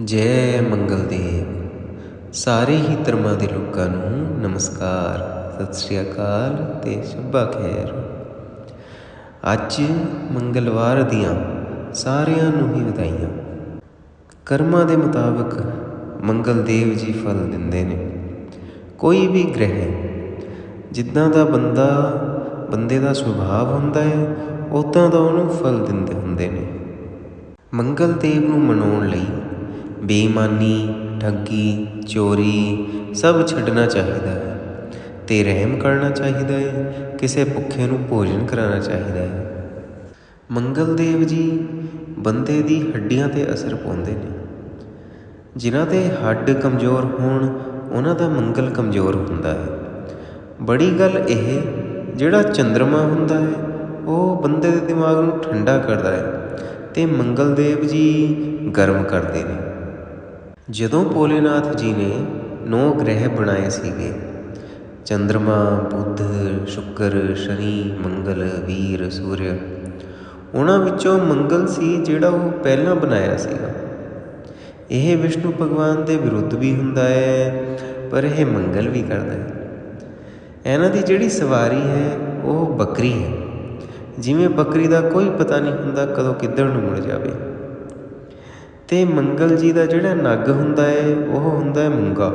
ਜੈ ਮੰਗਲਦੇਵ। ਸਾਰੇ ਹੀ ਧਰਮਾਂ ਦੇ ਲੋਕਾਂ ਨੂੰ ਨਮਸਕਾਰ। ਸਤਿ ਸ੍ਰੀ ਅਕਾਲ ਤੇ ਸ਼ੁਭਾ ਖੈਰ। ਅੱਜ ਮੰਗਲਵਾਰ ਦੀਆਂ ਸਾਰਿਆਂ ਨੂੰ ਹੀ ਵਧਾਈਆਂ। ਕਰਮਾਂ ਦੇ ਮੁਤਾਬਕ ਮੰਗਲਦੇਵ ਜੀ ਫਲ ਦਿੰਦੇ ਨੇ। ਕੋਈ ਵੀ ਗ੍ਰਹਿ, ਜਿੱਦਾਂ ਦਾ ਬੰਦਾ, ਬੰਦੇ ਦਾ ਸੁਭਾਅ ਹੁੰਦਾ ਹੈ ਉਦਾਂ ਦਾ ਉਹਨੂੰ ਫਲ ਦਿੰਦੇ ਹੁੰਦੇ ਨੇ। ਮੰਗਲ ਦੇਵ ਨੂੰ ਮਨਾਉਣ ਲਈ ਬੇਈਮਾਨੀ, ਠੱਗੀ, ਚੋਰੀ ਸਭ ਛੱਡਣਾ ਚਾਹੀਦਾ ਹੈ। ਤੇ ਰਹਿਮ ਕਰਨਾ ਚਾਹੀਦਾ ਹੈ। ਕਿਸੇ ਭੁੱਖੇ ਨੂੰ ਭੋਜਨ ਕਰਾਉਣਾ ਚਾਹੀਦਾ ਹੈ। ਮੰਗਲ ਦੇਵ ਜੀ ਬੰਦੇ ਦੀ ਹੱਡੀਆਂ ਤੇ ਅਸਰ ਪਾਉਂਦੇ ਨੇ। ਜਿਨ੍ਹਾਂ ਦੇ ਹੱਡ ਕਮਜ਼ੋਰ ਹੋਣ, ਉਹਨਾਂ ਦਾ ਮੰਗਲ ਕਮਜ਼ੋਰ ਹੁੰਦਾ ਹੈ। ਬੜੀ ਗੱਲ ਇਹ, ਜਿਹੜਾ ਚੰ드ਰਮਾ ਹੁੰਦਾ ਹੈ, ਉਹ ਬੰਦੇ ਦੇ ਦਿਮਾਗ ਨੂੰ ਠੰਡਾ ਕਰਦਾ ਹੈ ਤੇ ਮੰਗਲ ਦੇਵ ਜੀ ਗਰਮ ਕਰਦੇ ਨੇ। ਜਦੋਂ ਭੋਲੇਨਾਥ ਜੀ ਨੇ ਨੌ ਗ੍ਰਹਿ ਬਣਾਏ ਸੀਗੇ ਚੰ드ਰਮਾ ਬੁੱਧ, ਸ਼ੁੱਕਰ, ਸ਼ਨੀ, ਮੰਗਲ, ਵੀਰ, ਸੂਰਯ, ਉਹਨਾਂ ਵਿੱਚੋਂ ਮੰਗਲ ਸੀ ਜਿਹੜਾ ਉਹ ਪਹਿਲਾਂ ਬਣਾਇਆ ਸੀਗਾ। ਇਹ ਵਿਸ਼ਨੂੰ ਭਗਵਾਨ ਦੇ ਵਿਰੁੱਧ ਵੀ ਹੁੰਦਾ ਹੈ, ਪਰ ਇਹ ਮੰਗਲ ਵੀ ਕਰਦਾ ਹੈ। ਇਹਨਾਂ ਦੀ ਜਿਹੜੀ ਸਵਾਰੀ ਹੈ, ਉਹ ਬੱਕਰੀ ਹੈ। ਜਿਵੇਂ ਬੱਕਰੀ ਦਾ ਕੋਈ ਪਤਾ ਨਹੀਂ ਹੁੰਦਾ ਕਦੋਂ ਕਿੱਧਰ ਨੂੰ ਮੁੜ ਜਾਵੇ। ਅਤੇ ਮੰਗਲ ਜੀ ਦਾ ਜਿਹੜਾ ਨੱਗ ਹੁੰਦਾ ਹੈ ਉਹ ਹੁੰਦਾ ਹੈ ਮੂੰਗਾ।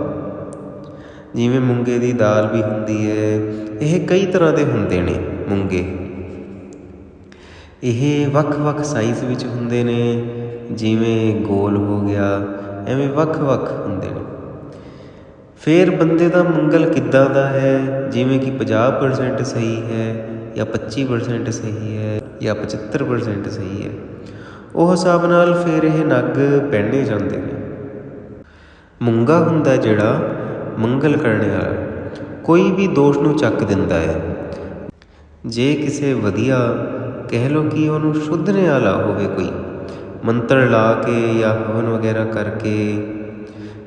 ਜਿਵੇਂ ਮੂੰਗੇ ਦੀ ਦਾਲ ਵੀ ਹੁੰਦੀ ਹੈ ਇਹ ਕਈ ਤਰ੍ਹਾਂ ਦੇ ਹੁੰਦੇ ਨੇ ਮੂੰਗੇ। ਇਹ ਵੱਖ-ਵੱਖ ਸਾਈਜ਼ ਵਿੱਚ ਹੁੰਦੇ ਨੇ, ਜਿਵੇਂ ਗੋਲ ਹੋ ਗਿਆ, ਐਵੇਂ ਵੱਖ-ਵੱਖ ਹੁੰਦੇ ਨੇ। ਫੇਰ ਬੰਦੇ ਦਾ ਮੰਗਲ ਕਿੱਦਾਂ ਦਾ ਹੈ? ਜਿਵੇਂ ਕਿ 50% ਸਹੀ ਹੈ, ਜਾਂ 25% ਸਹੀ ਹੈ, ਜਾਂ 75% ਸਹੀ ਹੈ। ਉਹ ਹਿਸਾਬ ਨਾਲ ਫਿਰ ਇਹ ਨਗ ਪਹਿਨੇ ਜਾਂਦੇ ਨੇ। ਮੁੰਗਾ ਹੁੰਦਾ ਜਿਹੜਾ ਮੰਗਲ ਕਰਨ ਵਾਲਾ, ਕੋਈ ਵੀ ਦੋਸ਼ ਨੂੰ ਚੱਕ ਦਿੰਦਾ ਹੈ। ਜੇ ਕਿਸੇ ਵਧੀਆ ਕਹਿ ਲੋ ਕਿ ਉਹਨੂੰ ਸ਼ੁੱਧਨੇ ਵਾਲਾ ਹੋਵੇ ਕੋਈ, ਮੰਤਰ ਲਾ ਕੇ ਜਾਂ ਹਵਨ ਵਗੈਰਾ ਕਰਕੇ,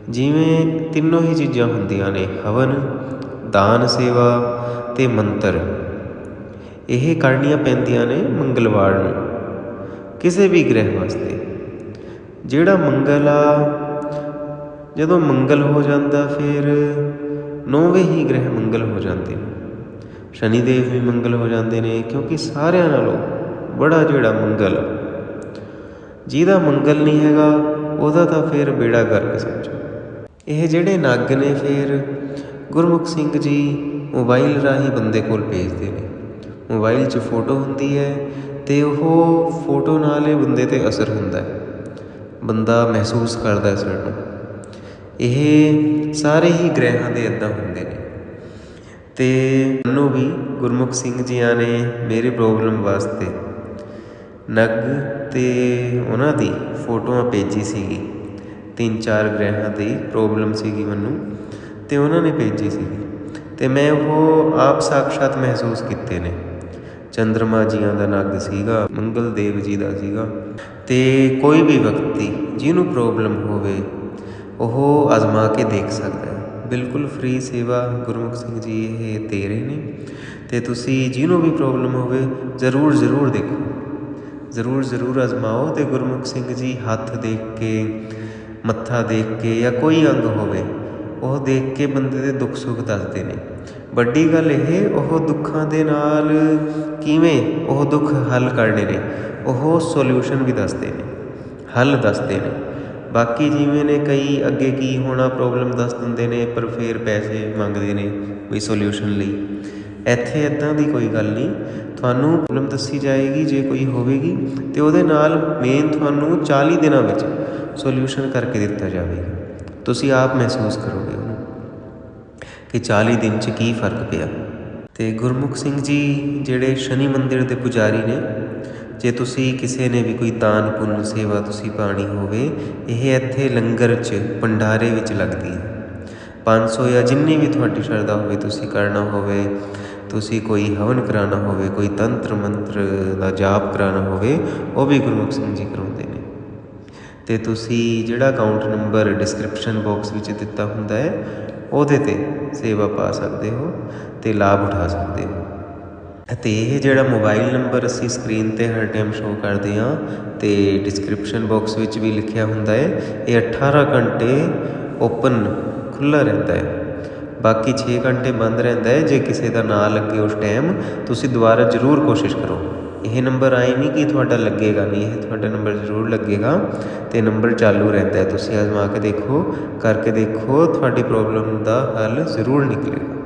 ਜਿਵੇਂ ਤਿੰਨੋਂ ਹੀ ਚੀਜ਼ਾਂ ਹੁੰਦੀਆਂ ਨੇ, ਹਵਨ, ਦਾਨ ਸੇਵਾ ਤੇ ਮੰਤਰ। ਇਹ ਕਰਨੀਆਂ ਪੈਂਦੀਆਂ ਨੇ ਮੰਗਲਵਾਰ ਨੂੰ। ਕਿਸੇ ਵੀ ਗ੍ਰਹਿ ਵਾਸਤੇ। ਜਿਹੜਾ ਮੰਗਲ ਆ, ਜਦੋਂ ਮੰਗਲ ਹੋ ਜਾਂਦਾ ਫਿਰ ਨੌਵੇਂ ਹੀ ਗ੍ਰਹਿ ਮੰਗਲ ਹੋ ਜਾਂਦੇ ਨੇ। ਸ਼ਨੀ ਦੇਵ ਵੀ ਮੰਗਲ ਹੋ ਜਾਂਦੇ ਨੇ ਕਿਉਂਕਿ ਸਾਰਿਆਂ ਨਾਲੋਂ ਬੜਾ ਜਿਹੜਾ ਮੰਗਲ ਜਿਹਦਾ ਮੰਗਲ ਨਹੀਂ ਹੈਗਾ, ਉਹਦਾ ਤਾਂ ਫਿਰ ਬੇੜਾ ਕਰਕੇ ਸਮਝੋ। ਇਹ ਜਿਹੜੇ ਨੱਗ ਨੇ ਫਿਰ, ਗੁਰਮੁਖ ਸਿੰਘ ਜੀ ਮੋਬਾਈਲ ਰਾਹੀਂ ਬੰਦੇ ਕੋਲ ਭੇਜਦੇ ਨੇ। ਮੋਬਾਈਲ 'ਚ ਫੋਟੋ ਹੁੰਦੀ ਹੈ ਅਤੇ ਉਹ ਫੋਟੋ ਨਾਲ ਇਹ ਬੰਦੇ ਤੇ ਅਸਰ ਹੁੰਦਾ ਬੰਦਾ ਮਹਿਸੂਸ ਕਰਦਾ ਅਸਰ ਨੂੰ। ਇਹ ਸਾਰੇ ਹੀ ਗ੍ਰਹਿਆਂ ਦੇ ਇੱਦਾਂ ਹੁੰਦੇ ਨੇ। ਤੇ ਮੈਨੂੰ ਵੀ ਗੁਰਮੁਖ ਸਿੰਘ ਜੀਆਂ ਨੇ ਮੇਰੀ ਪ੍ਰੋਬਲਮ ਵਾਸਤੇ ਨਗ ਤੇ ਉਹਨਾਂ ਦੀ ਫੋਟੋਆਂ ਭੇਜੀ ਸੀਗੀ। ਤਿੰਨ ਚਾਰ ਗ੍ਰਹਿਆਂ ਦੀ ਪ੍ਰੋਬਲਮ ਸੀਗੀ ਮੈਨੂੰ ਤੇ ਉਹਨਾਂ ਨੇ ਭੇਜੀ ਸੀਗੀ। ਤੇ ਮੈਂ ਉਹ ਆਪ ਸਾਖਸ਼ਾਤ ਮਹਿਸੂਸ ਕੀਤੇ ਨੇ। ਚੰਦਰਮਾ ਜੀਆਂ ਦਾ ਨਗ ਸੀਗਾ, ਮੰਗਲ ਦੇਵ ਜੀ ਦਾ ਸੀਗਾ। ਤੇ ਕੋਈ ਵੀ ਵਿਅਕਤੀ ਜਿਹਨੂੰ ਪ੍ਰੋਬਲਮ ਹੋਵੇ, ਉਹ ਅਜ਼ਮਾ ਕੇ ਦੇਖ ਸਕਦਾ ਹੈ। ਬਿਲਕੁਲ ਫ੍ਰੀ ਸੇਵਾ, ਗੁਰਮੁਖ ਸਿੰਘ ਜੀ ਇਹ ਦੇ ਰਹੇ ਨੇ। ਤੇ ਤੁਸੀਂ ਜਿਹਨੂੰ ਵੀ ਪ੍ਰੋਬਲਮ ਹੋਵੇ, ਜ਼ਰੂਰ ਜ਼ਰੂਰ ਦੇਖੋ। ਜ਼ਰੂਰ ਜ਼ਰੂਰ ਅਜ਼ਮਾਓ ਤੇ ਗੁਰਮੁਖ ਸਿੰਘ ਜੀ ਹੱਥ ਦੇਖ ਕੇ, ਮੱਥਾ ਦੇਖ ਕੇ ਜਾਂ ਕੋਈ ਅੰਗ ਹੋਵੇ ਉਹ ਦੇਖ ਕੇ ਬੰਦੇ ਦੇ ਦੁੱਖ ਸੁੱਖ ਦੱਸਦੇ ਨੇ। ਵੱਡੀ ਗੱਲ ਇਹ, ਉਹ ਦੁੱਖਾਂ ਦੇ ਨਾਲ ਕਿਵੇਂ ਉਹ ਦੁੱਖ ਹੱਲ ਕਰਨੇ ਨੇ, ਉਹ ਸੋਲੂਸ਼ਨ ਵੀ ਦੱਸਦੇ ਨੇ, ਹੱਲ ਦੱਸਦੇ ਨੇ। ਬਾਕੀ ਜਿਵੇਂ ਨੇ ਕਈ ਅੱਗੇ ਕੀ ਹੋਣਾ ਪ੍ਰੋਬਲਮ ਦੱਸ ਦਿੰਦੇ ਨੇ, ਪਰ ਫੇਰ ਪੈਸੇ ਮੰਗਦੇ ਨੇ ਕੋਈ ਸੋਲੂਸ਼ਨ ਲਈ। ਇੱਥੇ ਇਦਾਂ ਦੀ ਕੋਈ ਗੱਲ ਨਹੀਂ। ਤੁਹਾਨੂੰ ਪ੍ਰੋਬਲਮ ਦੱਸੀ ਜਾਏਗੀ, ਜੇ ਕੋਈ ਹੋਵੇਗੀ, ਤੇ ਉਹਦੇ ਨਾਲ ਮੇਨ ਤੁਹਾਨੂੰ 40 ਦਿਨਾਂ ਵਿੱਚ ਸੋਲੂਸ਼ਨ ਕਰਕੇ ਦਿੱਤਾ ਜਾਵੇਗਾ। ਤੁਸੀਂ ਆਪ ਮਹਿਸੂਸ ਕਰੋਗੇ ਉਹਨੂੰ ਕਿ 40 ਦਿਨ 'ਚ ਕੀ ਫ਼ਰਕ ਪਿਆ। ਤੇ ਗੁਰਮੁਖ ਸਿੰਘ ਜੀ ਜਿਹੜੇ ਸ਼ਨੀ ਮੰਦਿਰ ਦੇ ਪੁਜਾਰੀ ਨੇ, ਜੇ ਤੁਸੀਂ ਕਿਸੇ ਨੇ ਵੀ ਕੋਈ ਦਾਨ ਪੁੰਨ ਸੇਵਾ ਤੁਸੀਂ ਪਾਣੀ ਹੋਵੇ, ਇਹ ਇੱਥੇ ਲੰਗਰ 'ਚ, ਭੰਡਾਰੇ ਵਿੱਚ ਲੱਗਦੀ ਹੈ। 500 ਜਾਂ ਜਿੰਨੀ ਵੀ ਤੁਹਾਡੀ ਸ਼ਰਧਾ ਹੋਵੇ, ਤੁਸੀਂ ਕਰਨਾ ਹੋਵੇ, ਤੁਸੀਂ ਕੋਈ ਹਵਨ ਕਰਾਉਣਾ ਹੋਵੇ, ਕੋਈ ਤੰਤਰ ਮੰਤਰ ਦਾ ਜਾਪ ਕਰਾਉਣਾ ਹੋਵੇ, ਉਹ ਵੀ ਗੁਰਮੁਖ ਸਿੰਘ ਜੀ ਕਰਾਉਂਦੇ ਨੇ। ਅਤੇ ਤੁਸੀਂ ਜਿਹੜਾ ਅਕਾਊਂਟ ਨੰਬਰ ਡਿਸਕ੍ਰਿਪਸ਼ਨ ਬਾਕਸ ਵਿੱਚ ਦਿੱਤਾ ਹੁੰਦਾ ਹੈ, ਉਹਦੇ ਤੇ ਸੇਵਾ ਪਾ ਸਕਦੇ ਹੋ ਅਤੇ ਲਾਭ ਉਠਾ ਸਕਦੇ ਹੋ। ਅਤੇ ਇਹ ਜਿਹੜਾ ਮੋਬਾਈਲ ਨੰਬਰ ਅਸੀਂ ਸਕਰੀਨ ਤੇ ਹਰ ਟਾਈਮ ਸ਼ੋਅ ਕਰਦੇ ਹਾਂ ਤੇ ਡਿਸਕ੍ਰਿਪਸ਼ਨ ਬਾਕਸ ਵਿੱਚ ਵੀ ਲਿਖਿਆ ਹੁੰਦਾ ਹੈ, ਇਹ 18 ਘੰਟੇ ਓਪਨ ਖੁੱਲ੍ਹਾ ਰਹਿੰਦਾ ਹੈ। ਬਾਕੀ 6 ਘੰਟੇ ਬੰਦ ਰਹਿੰਦਾ ਹੈ, ਜੇ ਕਿਸੇ ਦਾ ਨਾਂ ਲੱਗੇ ਉਸ ਟਾਈਮ ਤੁਸੀਂ ਦੁਬਾਰਾ ਜ਼ਰੂਰ ਕੋਸ਼ਿਸ਼ ਕਰੋ। ਇਹ ਨੰਬਰ ਆਏ ਨਹੀਂ ਕਿ ਤੁਹਾਡਾ ਲੱਗੇਗਾ ਨਹੀਂ, ਇਹ ਤੁਹਾਡਾ ਨੰਬਰ ਜ਼ਰੂਰ ਲੱਗੇਗਾ ਤੇ ਨੰਬਰ ਚਾਲੂ ਰਹਿੰਦਾ ਹੈ। ਤੁਸੀਂ ਆਜ਼ਮਾ ਕੇ ਦੇਖੋ, ਕਰਕੇ ਦੇਖੋ, ਤੁਹਾਡੀ ਪ੍ਰੋਬਲਮ ਦਾ ਹੱਲ ਜ਼ਰੂਰ ਨਿਕਲੇਗਾ।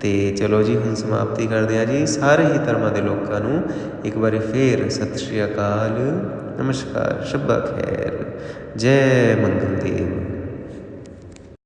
ਤੇ ਚਲੋ ਜੀ, ਹੁਣ ਸਮਾਪਤੀ ਕਰਦੇ ਹਾਂ ਜੀ। ਸਾਰੇ ਹੀ ਧਰਮਾਂ ਦੇ ਲੋਕਾਂ ਨੂੰ ਇੱਕ ਵਾਰੀ ਫੇਰ ਸਤਿ ਸ਼੍ਰੀ ਅਕਾਲ। ਨਮਸਕਾਰ ਸ਼ਬਾ ਖੈਰ ਜੈ ਮੰਗਲ ਦੇਵ।